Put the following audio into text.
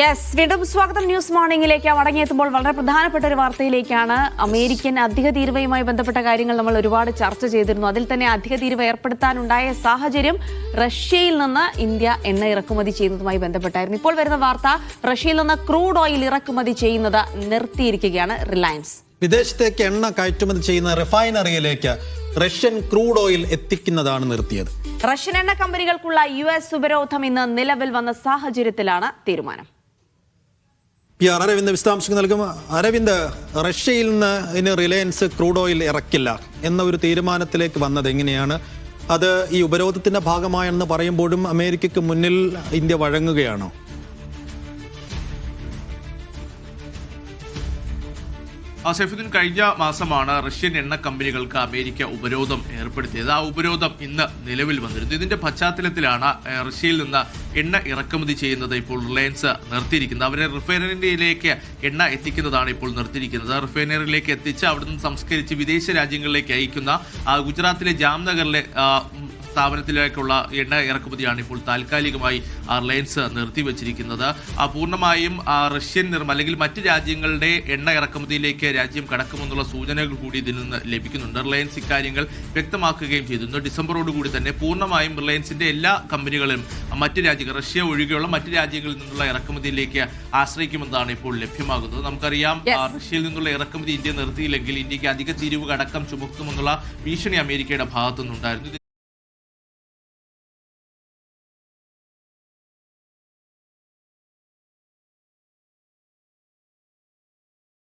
Yes വീണ്ടും സ്വാഗതം. News മോർണിംഗിലേക്ക് മടങ്ങിയെത്തുമ്പോൾ വളരെ പ്രധാനപ്പെട്ട ഒരു വാർത്തയിലേക്കാണ് അമേരിക്കൻ അധിക തീരുവയുമായി ബന്ധപ്പെട്ട കാര്യങ്ങൾ നമ്മൾ ഒരുപാട് ചർച്ച ചെയ്തിരുന്നു. അതിൽ തന്നെ അധിക തീരുവ ഏർപ്പെടുത്താനുണ്ടായ സാഹചര്യം റഷ്യയിൽ നിന്ന് ഇന്ത്യ എണ്ണ ഇറക്കുമതി ചെയ്യുന്നതുമായി ബന്ധപ്പെട്ടായിരുന്നു. ഇപ്പോൾ വരുന്ന വാർത്ത റഷ്യയിൽ നിന്ന് ക്രൂഡ് ഓയിൽ ഇറക്കുമതി ചെയ്യുന്നത് നിർത്തിയിരിക്കുകയാണ് റിലയൻസ്. വിദേശത്തേക്ക് എണ്ണ കയറ്റുമതി ചെയ്യുന്ന റിഫൈനറിയിലേക്ക് റഷ്യൻ ക്രൂഡ് ഓയിൽ എത്തിക്കുന്നതാണ് നിർത്തിയത്. റഷ്യൻ എണ്ണ കമ്പനികൾക്കുള്ള യു എസ് ഉപരോധം ഇന്ന് നിലവിൽ വന്ന സാഹചര്യത്തിലാണ് തീരുമാനം. പി ആർ അരവിന്ദ് വിശദാംശങ്ങൾ നൽകും. അരവിന്ദ് റഷ്യയിൽ നിന്ന് ഇനി റിലയൻസ് ക്രൂഡ് ഓയിൽ ഇറക്കില്ല എന്ന ഒരു തീരുമാനത്തിലേക്ക് വന്നത് എങ്ങനെയാണ്? അത് ഈ ഉപരോധത്തിന്റെ ഭാഗമായെന്ന് പറയുമ്പോഴും അമേരിക്കയ്ക്ക് മുന്നിൽ ഇന്ത്യ വഴങ്ങുകയാണോ? സൈഫുദ്ദീൻ കഴിഞ്ഞ മാസമാണ് റഷ്യൻ എണ്ണ കമ്പനികൾക്ക് അമേരിക്ക ഉപരോധം ഏർപ്പെടുത്തിയത്. ആ ഉപരോധം ഇന്ന് നിലവിൽ വന്നിരുന്നു. ഇതിന്റെ പശ്ചാത്തലത്തിലാണ് റഷ്യയിൽ നിന്ന് എണ്ണ ഇറക്കുമതി ചെയ്യുന്നത് ഇപ്പോൾ റിലയൻസ് നിർത്തിയിരിക്കുന്നത്. അവരെ റിഫൈനറിയിലേക്ക് എണ്ണ എത്തിക്കുന്നതാണ് ഇപ്പോൾ നിർത്തിയിരിക്കുന്നത്. റിഫൈനറിയിലേക്ക് എത്തിച്ച് അവിടുന്ന് സംസ്കരിച്ച് വിദേശ രാജ്യങ്ങളിലേക്ക് അയക്കുന്ന ഗുജറാത്തിലെ ജാംനഗറിലെ സ്ഥാപനത്തിലേക്കുള്ള എണ്ണ ഇറക്കുമതിയാണ് ഇപ്പോൾ താൽക്കാലികമായി ആ റിലയൻസ് നിർത്തിവച്ചിരിക്കുന്നത്. ആ പൂർണമായും റഷ്യൻ നിർമ്മ അല്ലെങ്കിൽ മറ്റ് രാജ്യങ്ങളുടെ എണ്ണ ഇറക്കുമതിയിലേക്ക് രാജ്യം കടക്കുമെന്നുള്ള സൂചനകൾ കൂടി ഇതിൽ നിന്ന് ലഭിക്കുന്നുണ്ട്. റിലയൻസ് ഇക്കാര്യങ്ങൾ വ്യക്തമാക്കുകയും ചെയ്തിരുന്നു. ഡിസംബറോടുകൂടി തന്നെ പൂർണമായും റിലയൻസിന്റെ എല്ലാ കമ്പനികളും മറ്റ് രാജ്യങ്ങൾ റഷ്യ ഒഴികെയുള്ള മറ്റ് രാജ്യങ്ങളിൽ നിന്നുള്ള ഇറക്കുമതിയിലേക്ക് ആശ്രയിക്കുമെന്നാണ് ഇപ്പോൾ ലഭ്യമാകുന്നത്. നമുക്കറിയാം റഷ്യയിൽ നിന്നുള്ള ഇറക്കുമതി ഇന്ത്യ നിർത്തിയില്ലെങ്കിൽ ഇന്ത്യയ്ക്ക് അധിക തീരുവ അടക്കം ചുമത്തുമെന്നുള്ള ഭീഷണി അമേരിക്കയുടെ ഭാഗത്തുനിന്നുണ്ടായിരുന്നു.